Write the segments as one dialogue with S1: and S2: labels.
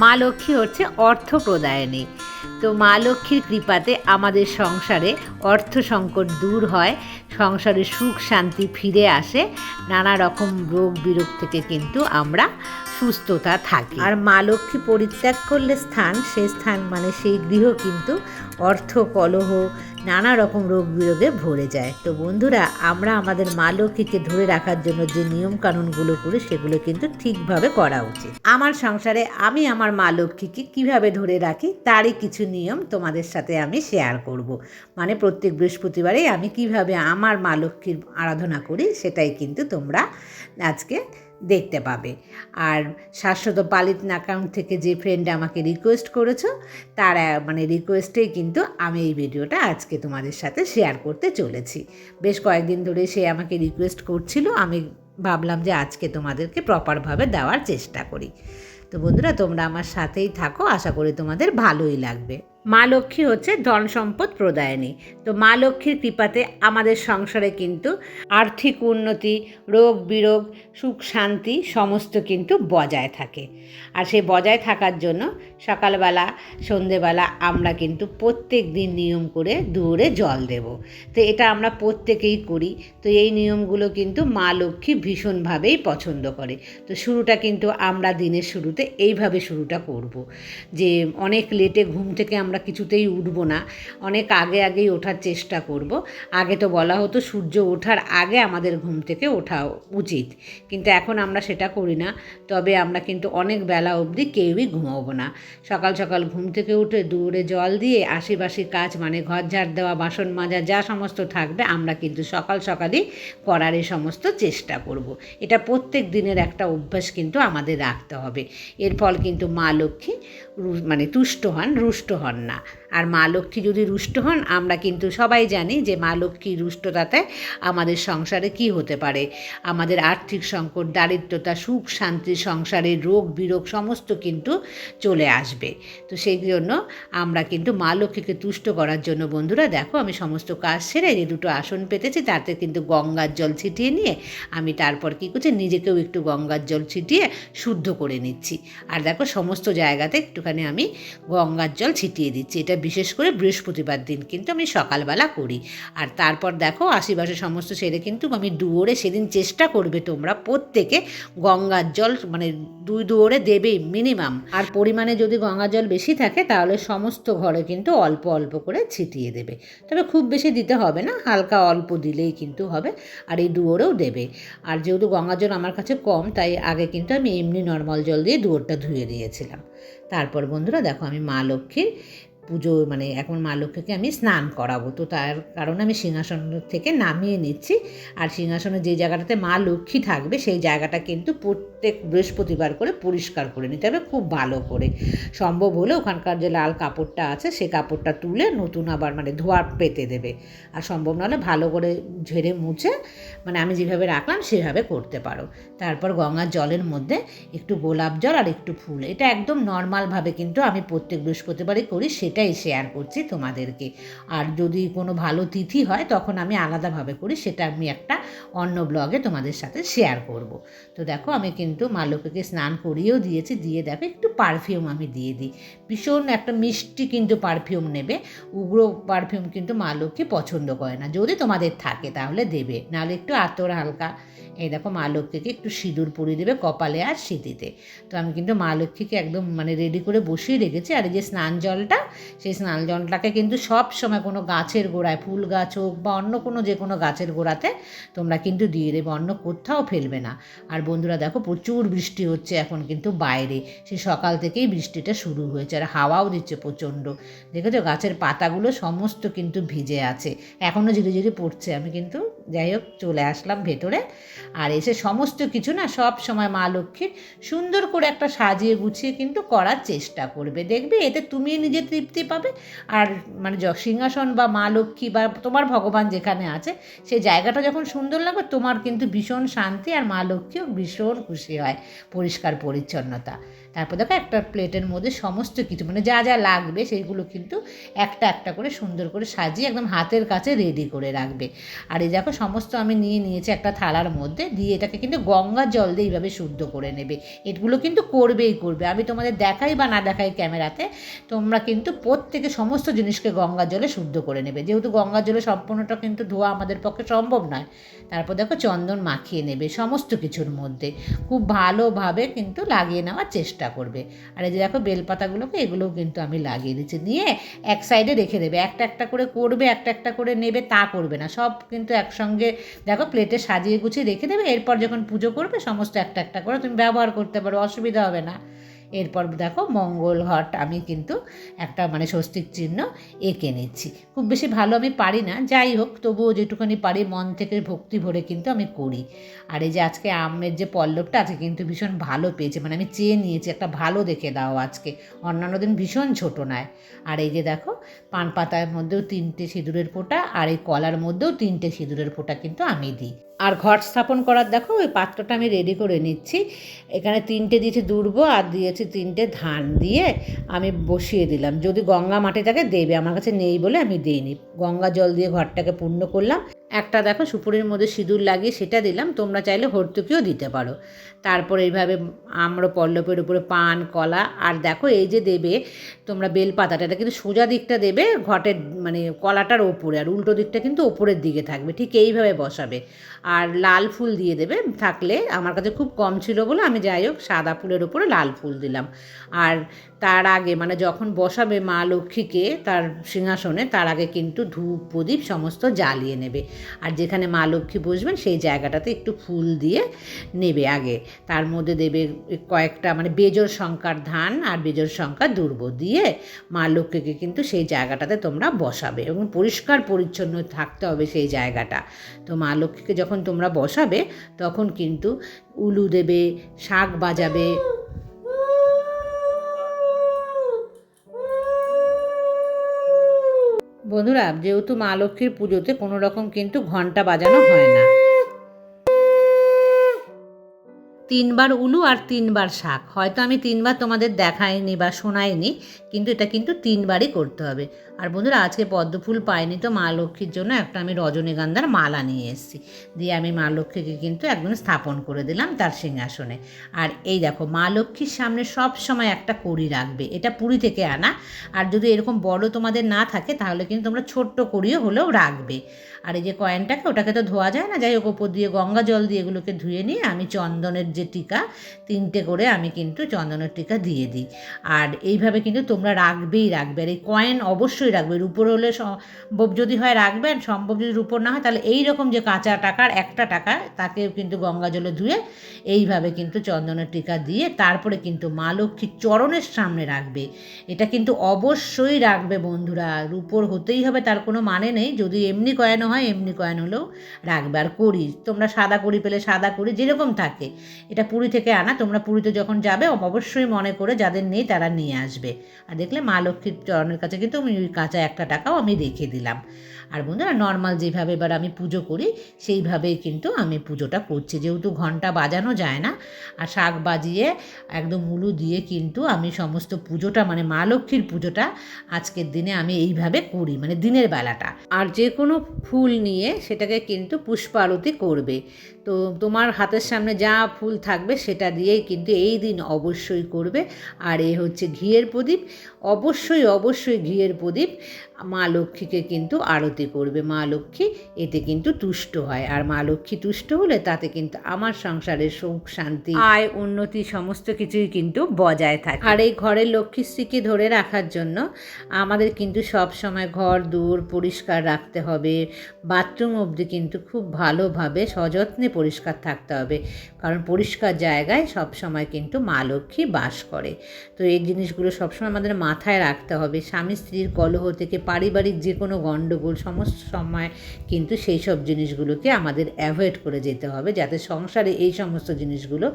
S1: মা লক্ষ্মী হচ্ছে অর্থ প্রদায়নী। তো মা লক্ষ্মীর কৃপাতে আমাদের সংসারে অর্থ সংকট দূর হয়, সংসারে সুখ শান্তি ফিরে আসে, নানা রকম রোগ বিরোগ থেকে কিন্তু আমরা সুস্থতা থাকি। আর মা লক্ষ্মী পরিত্যাগ করলে স্থান সেই স্থান মানে সেই গৃহ কিন্তু অর্থ, কলহ, নানা রকম রোগ বিরোগে ভরে যায়। তো বন্ধুরা, আমরা আমাদের মা লক্ষ্মীকে ধরে রাখার জন্য যে নিয়ম কানুনগুলো করি সেগুলো কিন্তু ঠিকভাবে করা উচিত। আমার সংসারে আমি আমার মা লক্ষ্মীকে কীভাবে ধরে রাখি তারই কিছু নিয়ম তোমাদের সাথে আমি শেয়ার করব। মানে প্রত্যেক বৃহস্পতিবারে আমি কীভাবে আমার মা লক্ষ্মীর আরাধনা করি সেটাই কিন্তু তোমরা আজকে দেখতে পাবে। আর শাশ্বত পালিত অ্যাকাউন্ট থেকে যে ফ্রেন্ড আমাকে রিকোয়েস্ট করেছ, তার মানে রিকোয়েস্টেই কিন্তু আমি এই ভিডিওটা আজকে তোমাদের সাথে শেয়ার করতে চলেছি। বেশ কয়েকদিন ধরে সে আমাকে রিকোয়েস্ট করছিল, আমি ভাবলাম যে আজকে তোমাদেরকে প্রপারভাবে দেওয়ার চেষ্টা করি। তো বন্ধুরা, তোমরা আমার সাথেই থাকো, আশা করি তোমাদের ভালোই লাগবে। মা লক্ষ্মী হচ্ছে ধন সম্পদ প্রদায়নী। তো মা লক্ষ্মীর কৃপাতে আমাদের সংসারে কিন্তু আর্থিক উন্নতি, রোগ বিরোগ, সুখ শান্তি সমস্ত কিন্তু বজায় থাকে। আর সেই বজায় থাকার জন্য সকালবেলা, সন্ধেবেলা আমরা কিন্তু প্রত্যেক দিন নিয়ম করে দূরে জল দেব। তো এটা আমরা প্রত্যেকেই করি। তো এই নিয়মগুলো কিন্তু মা লক্ষ্মী ভীষণভাবেই পছন্দ করে। তো শুরুটা কিন্তু আমরা দিনের শুরুতে এইভাবে শুরুটা করব যে অনেক লেটে ঘুম থেকে আমরা কিছুতেই উঠব না। অনেক আগে আগেই ওঠার চেষ্টা করব। আগে তো বলা হতো সূর্য ওঠার আগে আমাদের ঘুম থেকে ওঠা উচিত। কিন্তু এখন আমরা সেটা করি না। তবে আমরা কিন্তু অনেক বেলা অবধি কেউই ঘুমাবো না। সকাল সকাল ঘুম থেকে উঠে দূরে জল দিয়ে আশেপাশে কাজ মানে ঘর ঝাড় দেওয়া, বাসন মাজা, যা সমস্ত থাকবে আমরা কিন্তু সকাল সকালই করার এই সমস্ত চেষ্টা করব। এটা প্রত্যেক দিনের একটা অভ্যাস কিন্তু আমাদের রাখতে হবে এর ফল কিন্তু মা লক্ষ্মী মানে তুষ্ট হন, রুষ্ট হন না আর মা লক্ষ্মী যদি রুষ্ট হন, আমরা কিন্তু সবাই জানি যে মা লক্ষ্মী রুষ্টতাতে আমাদের সংসারে কি হতে পারে। আমাদের আর্থিক সংকট, দারিদ্রতা, সুখ শান্তি সংসারে রোগ, বিরোগ সমস্ত কিন্তু চলে আসবে। তো সেই জন্য আমরা কিন্তু মা লক্ষ্মীকে তুষ্ট করার জন্য বন্ধুরা, দেখো আমি সমস্ত কাজ সেরে যে দুটো আসন পেতেছি, তাতে কিন্তু গঙ্গার জল ছিটিয়ে নিয়ে আমি তারপর কী করছি, নিজেকেও একটু গঙ্গার জল ছিটিয়ে শুদ্ধ করে নিচ্ছি। আর দেখো সমস্ত জায়গাতে একটুখানি আমি গঙ্গার জল ছিটিয়ে দিচ্ছি। এটা বিশেষ করে বৃহস্পতিবার দিন কিন্তু আমি সকালবেলা করি। আর তারপর দেখো আশেপাশে সমস্ত সেরে কিন্তু আমি দুয়োরে সেদিন চেষ্টা করবে তোমরা প্রত্যেকে গঙ্গার জল মানে দুই দুয়োরে দেবেই মিনিমাম আর পরিমাণে যদি গঙ্গার জল বেশি থাকে তাহলে সমস্ত ঘরে কিন্তু অল্প অল্প করে ছিটিয়ে দেবে। তবে খুব বেশি দিতে হবে না, হালকা অল্প দিলেই কিন্তু হবে, আর এই দুয়োরেও দেবে। আর যেহেতু গঙ্গা জল আমার কাছে কম, তাই আগে কিন্তু আমি এমনি নর্মাল জল দিয়ে দুয়োরটা ধুয়ে দিয়েছিলাম। তারপর বন্ধুরা দেখো আমি মা লক্ষ্মীর পুজো মানে এখন মা লক্ষ্মীকে আমি স্নান করাবো। তো তার কারণে আমি সিংহাসন থেকে নামিয়ে নিচ্ছি। আর সিংহাসনে যে জায়গাটাতে মা লক্ষ্মী থাকবে, সেই জায়গাটা কিন্তু প্রত্যেক বৃহস্পতিবার করে পরিষ্কার করে নিতে হবে, খুব ভালো করে। সম্ভব হলে ওখানকার যে লাল কাপড়টা আছে সেই কাপড়টা তুলে নতুন আবার মানে ধোয়া পেতে দেবে। আর সম্ভব নাহলে ভালো করে ঝেড়ে মুছে মানে আমি যেভাবে রাখলাম, সেভাবে করতে পারো। তারপর গঙ্গার জলের মধ্যে একটু গোলাপ জল আর একটু ফুল। এটা একদম নর্মালভাবে কিন্তু আমি প্রত্যেক বৃহস্পতিবারই করি সেটাই শেয়ার করছি তোমাদেরকে। আর যদি কোনো ভালো তিথি হয়, তখন আমি আলাদাভাবে করি সেটা আমি একটা অন্য ব্লগে তোমাদের সাথে শেয়ার করব। তো দেখো, আমি কিন্তু মা লক্ষ্মীকে স্নান করিয়েও দিয়েছি, দিয়ে দেখো, একটু পারফিউম আমি দিয়ে দিই। ভীষণ একটা মিষ্টি কিন্তু পারফিউম নেবে। উগ্র পারফিউম কিন্তু মা লক্ষ্মী পছন্দ করে না। যদি তোমাদের থাকে, তাহলে দেবে। নাহলে একটু আতর হালকা। এই দেখো, মা লক্ষ্মীকে একটু সিঁদুর পরিয়ে দেবে কপালে আর সিঁথিতে তো আমি কিন্তু মা লক্ষ্মীকে একদম মানে রেডি করে বসিয়ে রেখেছি। আর এই যে স্নান জলটা সেই স্নান জলটাকে কিন্তু সব সময় কোনো গাছের গোড়ায়, ফুল গাছ হোক বা অন্য কোনো যে কোনো গাছের গোড়াতে তোমরা কিন্তু দিয়ে দেবে, অন্য কোথাও ফেলবে না। আর বন্ধুরা দেখো প্রচুর বৃষ্টি হচ্ছে এখন কিন্তু বাইরে, সে সকাল থেকেই বৃষ্টিটা শুরু হয়েছে আর হাওয়াও দিচ্ছে প্রচণ্ড। দেখেছ গাছের পাতাগুলো সমস্ত কিন্তু ভিজে আছে এখনও ঝিরিঝিরি পড়ছে, আমি কিন্তু যাই হোক, চলে আসলাম ভেতরে। আর এসে সমস্ত কিছু না সব সময় মা লক্ষ্মীর সুন্দর করে একটা সাজিয়ে গুছিয়ে কিন্তু করার চেষ্টা করবে। দেখবে এতে তুমি নিজে তৃপ্তি পাবে। আর মানে সিংহাসন বা মা লক্ষ্মী বা তোমার ভগবান যেখানে আছে সেই জায়গাটা যখন সুন্দর লাগবে, তোমার কিন্তু ভীষণ শান্তি আর মা লক্ষ্মীও ভীষণ খুশি হয়। পরিষ্কার পরিচ্ছন্নতা। তারপর দেখো একটা প্লেটের মধ্যে সমস্ত কিছু মানে যা যা লাগবে সেইগুলো কিন্তু একটা একটা করে সুন্দর করে সাজিয়ে একদম হাতের কাছে রেডি করে রাখবে। আর এই দেখো সমস্ত আমি নিয়ে নিয়েছি একটা থালার মধ্যে, দিয়ে এটাকে কিন্তু গঙ্গার জল দিয়ে এইভাবে শুদ্ধ করে নেবে। এগুলো কিন্তু করবেই করবে। আমি তোমাদের দেখাই বা না দেখাই ক্যামেরাতে, তোমরা কিন্তু প্রত্যেকে সমস্ত জিনিসকে গঙ্গার জলে শুদ্ধ করে নেবে। যেহেতু গঙ্গার জলে সম্পূর্ণটা কিন্তু ধোয়া আমাদের পক্ষে সম্ভব নয়, তারপর দেখো চন্দন মাখিয়ে নেবে সমস্ত কিছুর মধ্যে। খুব ভালোভাবে কিন্তু লাগিয়ে নেওয়ার চেষ্টা করবে। আর এই যে দেখো বেলপাতাগুলোকে, এগুলোও কিন্তু আমি লাগিয়ে দিচ্ছি। নিয়ে এক সাইডে রেখে দেবে। একটা একটা করে করবে, একটা একটা করে নেবে, তা করবে না। সব কিন্তু একসঙ্গে দেখো প্লেটে সাজিয়ে গুছিয়ে রেখে দেবে। এরপর যখন পুজো করবে, সমস্ত একটা একটা করে তুমি ব্যবহার করতে পারো। অসুবিধা হবে না। এরপর দেখো মঙ্গল ঘট, আমি কিন্তু একটা মানে স্বস্তিক চিহ্ন এঁকে নিচ্ছি। খুব বেশি ভালো আমি পারি না, যাই হোক, তবুও যেটুকুনি পারি মন থেকে ভক্তি ভরে কিন্তু আমি করি। আর এই যে আজকে আমের যে পল্লবটা আছে, কিন্তু ভীষণ ভালো পেয়েছে মানে আমি চেয়ে নিয়েছি, একটা ভালো দেখে দাও আজকে। অন্যান্য দিন ভীষণ ছোট নয়। আর এই যে দেখো, পান পাতার মধ্যেও তিনটে সিঁদুরের ফোঁটা, আর এই কলার মধ্যেও তিনটে সিঁদুরের ফোঁটা কিন্তু আমি দিই। আর ঘট স্থাপন করার দেখো, ওই পাত্রটা আমি রেডি করে নিচ্ছি। এখানে তিনটে দিয়েছি দুর্ব, আর দিয়েছি তিনটে ধান দিয়ে আমি বসিয়ে দিলাম। যদি গঙ্গা মাটিটাকে দেবে, আমার কাছে নেই বলে আমি দিইনি। গঙ্গা জল দিয়ে ঘরটাকে পূর্ণ করলাম। একটা দেখো সুপুরির মধ্যে সিঁদুর লাগিয়ে সেটা দিলাম, তোমরা চাইলে হর্তুকিও দিতে পারো। তারপর এইভাবে আমরা পল্লবের উপরে পান, কলা, আর দেখো এই যে দেবে, তোমরা বেলপাতাটা, এটা কিন্তু সোজা দিকটা দেবে ঘটের মানে কলাটার ওপরে, আর উল্টো দিকটা কিন্তু ওপরের দিকে থাকবে, ঠিক এইভাবে বসাবে। আর লাল ফুল দিয়ে দেবে, থাকলে আমার কাছে খুব কম ছিল বলে আমি যাই হোক সাদা ফুলের উপরে লাল ফুল দিলাম। আর তার আগে মানে যখন বসাবে মা লক্ষ্মীকে তার সিংহাসনে, তার আগে কিন্তু ধূপ, প্রদীপ সমস্ত জ্বালিয়ে নেবে। আর যেখানে মা লক্ষ্মী বসবেন, সেই জায়গাটাতে একটু ফুল দিয়ে নেবে আগে। তার মধ্যে দেবে কয়েকটা মানে বেজর সংখ্যার ধান আর বেজর সংখ্যার দুর্ব দিয়ে মা লক্ষ্মীকে কিন্তু সেই জায়গাটাতে তোমরা বসাবে এবং পরিষ্কার পরিচ্ছন্ন থাকতে হবে সেই জায়গাটা। তো মা লক্ষ্মীকে যখন তোমরা বসাবে, তখন কিন্তু উলু দেবে, শাক বাজাবে বন্ধুরা যেহেতু মা লক্ষ্মীর পুজোতে কোনো রকম কিন্তু ঘণ্টা বাজানো হয় না। তিনবার উলু আর তিনবার শাক। হয়তো আমি তিনবার তোমাদের দেখাইনি বা শোনাইনি, কিন্তু এটা কিন্তু তিনবারই করতে হবে। আর বন্ধুরা, আজকে পদ্মফুল পাইনি তো মা লক্ষ্মীর জন্য, একটা আমি রজনীগন্ধার মালা নিয়ে এসেছি। দিয়ে আমি মা লক্ষ্মীকে কিন্তু একদম স্থাপন করে দিলাম তার সিংহাসনে। আর এই দেখো, মা লক্ষ্মীর সামনে সব সময় একটা কড়ি রাখবে, এটা পুরী থেকে আনা। আর যদি এরকম বড় তোমাদের না থাকে, তাহলে কিন্তু তোমরা ছোট্ট কড়িও হলেও রাখবে। আর এই যে কয়েনটাকে ওটাকে তো ধোয়া যায় না? যাই হোক, ওপর দিয়ে গঙ্গা জল দিয়ে এগুলোকে ধুয়ে নিয়ে আমি চন্দনের যে টিকা, তিনটে করে আমি কিন্তু চন্দনের টিকা দিয়ে দিই। আর এইভাবে কিন্তু তোমরা রাখবেই রাখবে। আর এই কয়েন অবশ্যই রাখবে। রুপোর হলে সম্ভব যদি হয় রাখবে আর সম্ভব যদি রুপোর না হয়, তাহলে এই রকম যে কাঁচা টাকার একটা টাকা, তাকেও কিন্তু গঙ্গা জলে ধুয়ে এইভাবে কিন্তু চন্দনের টিকা দিয়ে তারপরে কিন্তু মা লক্ষ্মীর চরণের সামনে রাখবে। এটা কিন্তু অবশ্যই রাখবে বন্ধুরা। রুপোর হতেই হবে, তার কোনো মানে নেই। যদি এমনি কয়েনও হয়, এমনি কয়েন হলেও রাখবে আর করি। তোমরা সাদা করি পেলে সাদা করি, যেরকম থাকে। এটা পুরী থেকে আনা, তোমরা পুরীতে যখন যাবে, অবশ্যই মনে করে যাদের নেই তারা নিয়ে আসবে। আর দেখলে মা লক্ষ্মীর চরণের কাছে কিন্তু আমি ওই কাঁচা একটা টাকাও আমি রেখে দিলাম। আর বন্ধুরা নর্মাল যেভাবে এবার আমি পুজো করি, সেইভাবেই কিন্তু আমি পুজোটা করছি। যেহেতু ঘণ্টা বাজানো যায় না, আর শাক বাজিয়ে একদম মুলু দিয়ে কিন্তু আমি সমস্ত পুজোটা মানে মা লক্ষ্মীর পুজোটা আজকের দিনে আমি এইভাবে করি মানে দিনের বেলাটা। আর যে কোনো ফুল নিয়ে সেটাকে কিন্তু পুষ্পারতি করবে। তো তোমার হাতের সামনে যা ফুল থাকবে সেটা দিয়েই কিন্তু এই দিন অবশ্যই করবে। আর এ হচ্ছে ঘিয়ের প্রদীপ। অবশ্যই অবশ্যই ঘিয়ের প্রদীপ। মা লক্ষ্মীকে কিন্তু আরতি করবে। মা লক্ষ্মী এতে কিন্তু তুষ্ট হয়। আর মা লক্ষ্মী তুষ্ট হলে তাতে কিন্তু আমার সংসারের সুখ শান্তি আয় উন্নতি সমস্ত কিছুই কিন্তু বজায় থাকে। আর এই ঘরের লক্ষ্মীশ্রীকে ধরে রাখার জন্য আমাদের কিন্তু সব সময় ঘর দূর পরিষ্কার রাখতে হবে। বাথরুম অবধি কিন্তু খুব ভালোভাবে সযত্নে পরিষ্কার থাকতে হবে। কারণ পরিষ্কার জায়গায় সব সময় কিন্তু মা লক্ষ্মী বাস করে। তো এই জিনিসগুলো সবসময় আমাদের মাথায় রাখতে হবে। স্বামী স্ত্রীর কলহ থেকে পারিবারিক যে কোনো গণ্ডগোল সমস্ত সময় কিন্তু সেই সব জিনিসগুলোকে আমাদের অ্যাভয়েড করে যেতে হবে যাতে সংসারে এই সমস্ত জিনিসগুলো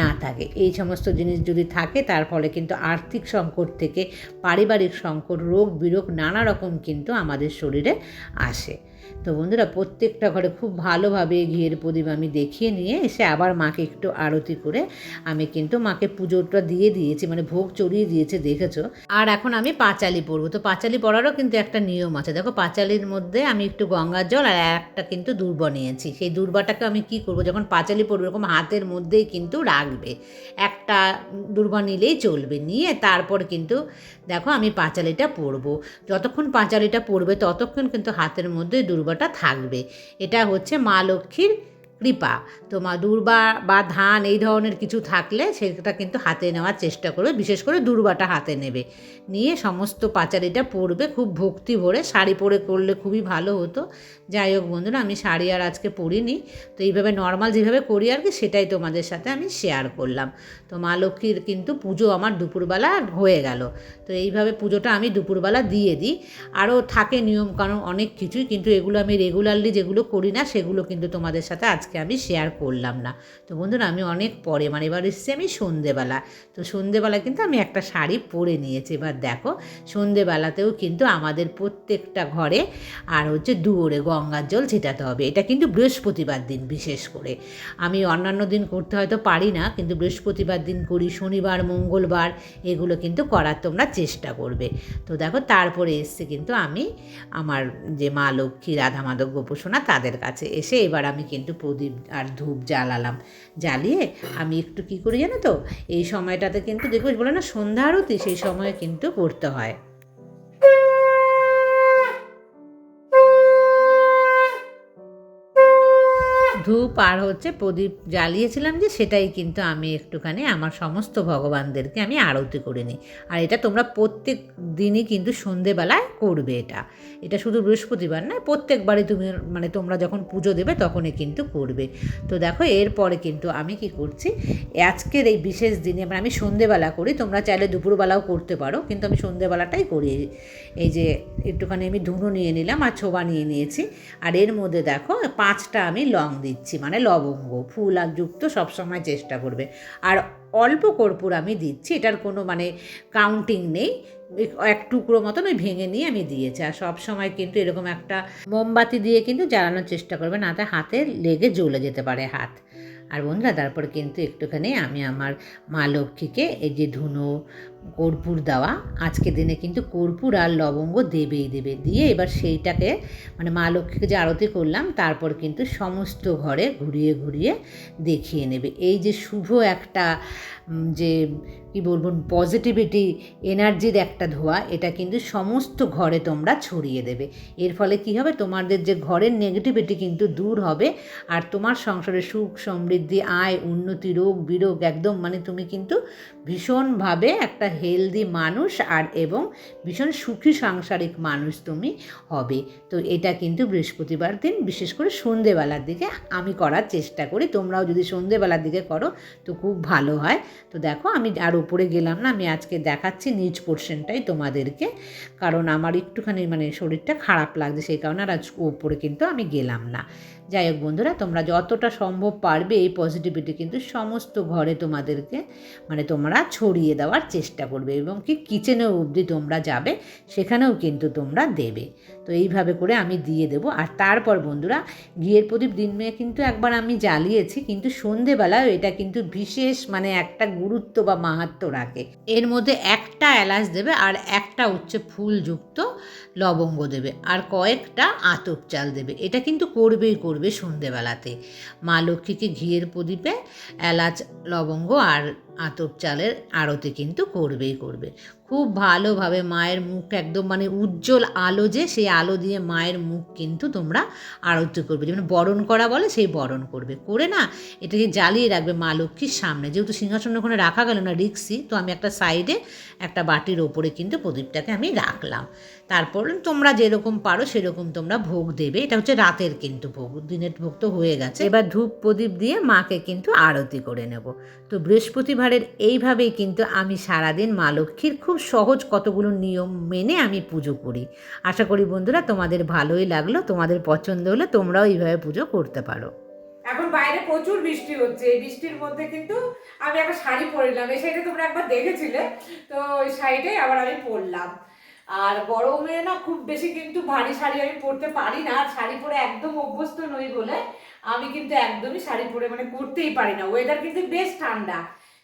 S1: না থাকে। এই সমস্ত জিনিস যদি থাকে, তার ফলে কিন্তু আর্থিক সংকট থেকে, পারিবারিক সংকট, রোগ বিরোগ নানা রকম কিন্তু আমাদের শরীরে আসে। তো বন্ধুরা, প্রত্যেকটা ঘরে খুব ভালোভাবে ঘিয়ের প্রদীপ আমি দেখিয়ে নিয়ে এসে আবার মাকে একটু আরতি করে আমি কিন্তু মাকে পুজোটা দিয়ে দিয়েছি মানে ভোগ চড়িয়ে দিয়েছে, দেখেছ? আর এখন আমি পাঁচালি পরবো। তো পাঁচালি পরারও কিন্তু একটা নিয়ম আছে। দেখো, পাঁচালির মধ্যে আমি একটু গঙ্গার জল আর একটা কিন্তু দুর্বা নিয়েছি। সেই দুর্বাটাকে আমি কি করব? যখন পাঁচালি পরবো, এরকম হাতের মধ্যেই কিন্তু রাখবে। একটা দুর্বা নিলেই চলবে। নিয়ে তারপর কিন্তু দেখো, আমি পাঁচালিটা পরবো। যতক্ষণ পাঁচালিটা পরবে, ততক্ষণ কিন্তু হাতের মধ্যে দুর্বাটা থাকবে। এটা হচ্ছে মা লক্ষ্মীর কৃপা। তো মা দুর্বা বা ধান এই ধরনের কিছু থাকলে সেটা কিন্তু হাতে নেওয়ার চেষ্টা করবে, বিশেষ করে দুর্বাটা হাতে নেবে। নিয়ে সমস্ত পাঁচালিটা পরবে, খুব ভক্তি ভরে। শাড়ি পরে করলে খুবই ভালো হতো। যাই হোক বন্ধুরা, আমি শাড়ি আর আজকে পরিনি। তো এইভাবে নর্মাল যেভাবে করি আর কি, সেটাই তোমাদের সাথে আমি শেয়ার করলাম। তো মা লক্ষ্মীর কিন্তু পুজো আমার দুপুরবেলা হয়ে গেল। তো এইভাবে পুজোটা আমি দুপুরবেলা দিয়ে দিই। আরও থাকে নিয়ম কারণ অনেক কিছুই, কিন্তু এগুলো আমি রেগুলারলি যেগুলো করি না, সেগুলো কিন্তু তোমাদের সাথে আজকে আমি শেয়ার করলাম না। তো বন্ধুরা, আমি অনেক পরে মানে এবার এসেছি আমি সন্ধেবেলা। তো সন্ধেবেলা কিন্তু আমি একটা শাড়ি পরে নিয়েছি। এবার দেখো, সন্ধেবেলাতেও কিন্তু আমাদের প্রত্যেকটা ঘরে আর হচ্ছে দুয়োরে গঙ্গার জল ছিটাতে হবে। এটা কিন্তু বৃহস্পতিবার দিন বিশেষ করে। আমি অন্যান্য দিন করতে হয়তো পারি না, কিন্তু বৃহস্পতিবার দিন করি, শনিবার, মঙ্গলবার, এগুলো কিন্তু করার তোমরা চেষ্টা করবে। তো দেখো, তারপরে এসছে কিন্তু আমি আমার যে মা লক্ষ্মী, রাধা মাধব গোপসোনা তাদের কাছে। এসে এবার আমি কিন্তু প্রদীপ আর ধূপ জ্বালালাম। জ্বালিয়ে আমি একটু কী করি জানো তো? এই সময়টাতে কিন্তু দেখব বলে না সন্ধ্যা আরতি সেই সময়ে কিন্তু পড়তে হয়। ধূপ আর হচ্ছে প্রদীপ জ্বালিয়েছিলাম যে সেটাই কিন্তু আমি একটুখানি আমার সমস্ত ভগবানদেরকে আমি আরতি করে নিই। আর এটা তোমরা প্রত্যেক দিনই কিন্তু সন্ধেবেলায় করবে এটা। এটা শুধু বৃহস্পতিবার নয়, প্রত্যেকবারই তুমি মানে তোমরা যখন পুজো দেবে তখনই কিন্তু করবে। তো দেখো, এরপরে কিন্তু আমি কি করছি, আজকের এই বিশেষ দিনে মানে আমি সন্ধেবেলা করি, তোমরা চাইলে দুপুরবেলাও করতে পারো, কিন্তু আমি সন্ধেবেলাটাই করি। এই যে একটুখানি আমি ধুনো নিয়ে নিলাম আর ছোবা নিয়ে নিয়েছি। আর এর মধ্যে দেখো, পাঁচটা আমি লং দিচ্ছি মানে লবঙ্গ, ফুল যুক্ত সবসময় চেষ্টা করবে। আর অল্প কর্পূর আমি দিচ্ছি, এটার কোনো মানে কাউন্টিং নেই, এক টুকরো মতন ওই ভেঙে নিয়ে আমি দিয়েছি। আর সব সময় কিন্তু এরকম একটা মোমবাতি দিয়ে কিন্তু জ্বালানোর চেষ্টা করবে, না হাতে লেগে জ্বলে যেতে পারে হাত। আর বন্ধুরা, তারপর কিন্তু একটুখানি আমি আমার মা লক্ষ্মীকে এই যে ধুনো কর্পূর দেওয়া। আজকে দিনে কিন্তু কর্পূর আর লবঙ্গ দেবেই দেবে। দিয়ে এবার সেইটাকে মানে মা লক্ষ্মীকে যে আরতি করলাম, তারপর কিন্তু সমস্ত ঘরে ঘুরিয়ে ঘুরিয়ে দেখিয়ে নেবে। এই যে শুভ একটা যে কি বলব পজিটিভিটি এনার্জির একটা ধোয়া, এটা কিন্তু সমস্ত ঘরে তোমরা ছড়িয়ে দেবে। এর ফলে কি হবে? তোমাদের যে ঘরের নেগেটিভিটি কিন্তু দূর হবে, আর তোমার সংসারে সুখ সমৃদ্ধি, আয়, উন্নতি, রোগ, বিরোগ একদম মানে তুমি কিন্তু ভীষণভাবে একটা হেলদি মানুষ, আর এবং ভীষণ সুখী সাংসারিক মানুষ তুমি হবে। তো এটা কিন্তু বৃহস্পতিবার দিন, বিশেষ করে সন্ধেবেলার দিকে আমি করার চেষ্টা করি। তোমরাও যদি সন্ধেবেলার দিকে করো, তো খুব ভালো হয়। তো দেখো, আমি আর উপরে গেলাম না, আমি আজকে দেখাচ্ছি নিচ পোর্শনটাই তোমাদেরকে, কারণ আমার একটুখানি মানে শরীরটা খারাপ লাগছে, সেই কারণে আর আজ ওপরে কিন্তু আমি গেলাম না। যাই হোক বন্ধুরা, তোমরা যতটা সম্ভব পারবে এই পজিটিভিটি কিন্তু সমস্ত ঘরে তোমাদেরকে মানে তোমরা ছড়িয়ে দেওয়ার চেষ্টা করবে এবং কি কিচেনেও অবধি তোমরা যাবে, সেখানেও কিন্তু তোমরা দেবে। তো এইভাবে করে আমি দিয়ে দেবো। আর তারপর বন্ধুরা, ঘিয়ের প্রদীপ দিন মেয়ে কিন্তু একবার আমি জ্বালিয়েছি, কিন্তু সন্ধেবেলায় এটা কিন্তু বিশেষ মানে একটা গুরুত্ব বা মাহাত্ম রাখে। এর মধ্যে একটা এলাচ দেবে আর একটা হচ্ছে ফুলযুক্ত লবঙ্গ দেবে আর কয়েকটা আতপ চাল দেবে। এটা কিন্তু করবেই করবে সন্ধেবেলাতে। মা লক্ষ্মীকে ঘিয়ের প্রদীপে এলাচ, লবঙ্গ আর আতপ চালের আরতি কিন্তু করবেই করবে। খুব ভালোভাবে মায়ের মুখ একদম মানে উজ্জ্বল আলো যে, সেই আলো দিয়ে মায়ের মুখ কিন্তু তোমরা আরতি করবে। যেমন বরণ করা বলে, সেই বরণ করবে। করে না, এটাকে জ্বালিয়ে রাখবে মা লক্ষ্মীর সামনে। যেহেতু সিংহাসন ওখানে রাখা গেল না রিক্সি, তো আমি একটা সাইডে একটা বাটির ওপরে কিন্তু প্রদীপটাকে আমি রাখলাম। তারপর তোমরা যেরকম পারো, সেরকম তোমরা ভোগ দেবে। এটা হচ্ছে রাতের কিন্তু ভোগ, দিনের ভোগ তো হয়ে গেছে। এবার ধূপ প্রদীপ দিয়ে মাকে কিন্তু আরতি করে নেব। তো বৃহস্পতিবারের এইভাবেই কিন্তু আমি সারাদিন মা লক্ষ্মীর খুব সহজ কতগুলো নিয়ম মেনে আমি পুজো করি। আশা করি বন্ধুরা তোমাদের ভালোই লাগল, তোমাদের পছন্দ হলে তোমরাও এইভাবে পুজো করতে পারো।
S2: এখন বাইরে প্রচুর বৃষ্টি হচ্ছে, এই বৃষ্টির মধ্যে কিন্তু আমি একটা শাড়ি পরলাম, এই শাড়িটা তোমরা একবার দেখেছিলে, তো ওই শাড়িটাই আবার আমি পরলাম। আর গরমে না খুব বেশি কিন্তু ভারী শাড়ি আমি পরতে পারি না, আর শাড়ি পরে একদম অভ্যস্ত নই বলে আমি কিন্তু একদমই শাড়ি পরে মানে করতেই পারি না। ওয়েদার কিন্তু বেশ ঠান্ডা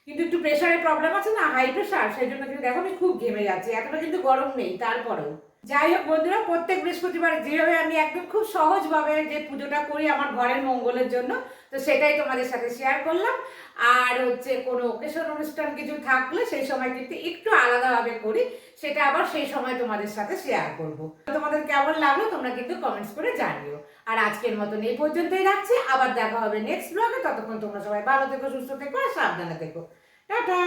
S2: কিন্তু একটু প্রেশারের প্রবলেম আছে না হাই প্রেশার সেই জন্য কিন্তু দেখো আমি খুব ঘেমে যাচ্ছি, এতটা কিন্তু গরম নেই, তারপরেও। যাই হোক বন্ধুরা, প্রত্যেক বৃহস্পতিবার যেভাবে আমি একদম খুব সহজভাবে যে পুজোটা করি আমার ঘরের মঙ্গলের জন্য, তো সেটাই তোমাদের সাথে শেয়ার করলাম। আর হচ্ছে কোনো ওকেশন অনুষ্ঠান কিছু থাকলে সেই সময় কিন্তু একটু আলাদাভাবে করি, সেটা আবার সেই সময় তোমাদের সাথে শেয়ার করব। তোমাদের কেমন লাগল তোমরা কিন্তু কমেন্টস করে জানিও। আর আজকের মতন এই পর্যন্তই রাখছি, আবার দেখা হবে নেক্সট ব্লগে ততক্ষণ তোমরা সবাই ভালো থেকো, সুস্থ থেকো, আর সাবধানে থেকো। টাটা!